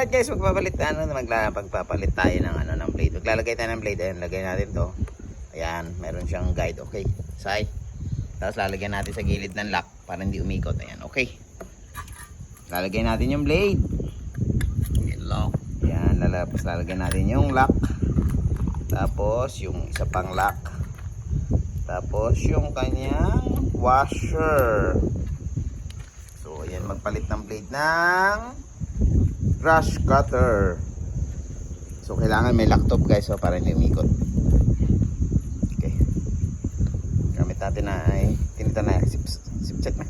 At guys, magpapalit ano, magla, pagpapalit tayo ng ano ng blade. Maglalagay tayo ng blade. Ayan, lagay natin to. Ayan, meron siyang guide. Okay. Say. Tapos lalagyan natin sa gilid ng lock para hindi umikot. Ayan, okay. Lalagay natin yung blade. Yung lock. Ayan, lalapos lalagyan natin yung lock. Tapos yung isa pang lock. Tapos yung kanyang washer. So, ayan, magpalit ng blade ng brush cutter. So, kailangan may laptop guys so, para hindi umikot. Okay. Gamit natin na ay tinita na sip, sip check na.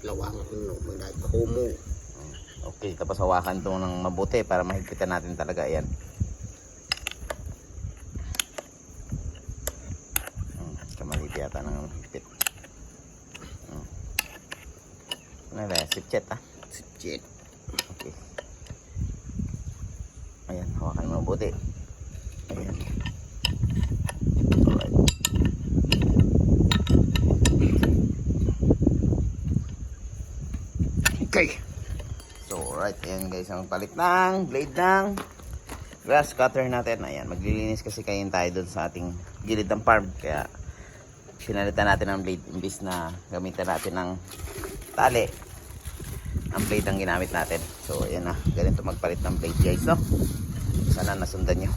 Lawang ano, mga homo. Okay, tapos hawakan to ng mabuti para mahigpitan natin talaga yan. Hmm, Kamalit yata ng higpit. Hmm. Ano ba? Sip check ah. Shit. Okay. Ayan, hawakan mo mabuti. Ayan. Alright. Okay. So, alright. Ayan guys, ang palit ng blade ng grass cutter natin. Ayan, maglilinis kasi kayo tayo dun sa ating gilid ng farm. Kaya, pinalitan natin ang blade imbis na gamitan natin ng tali ang blade ang ginamit natin. So, ayan na. Ganito magpalit ng blade guys, no? Sana nasundan nyo.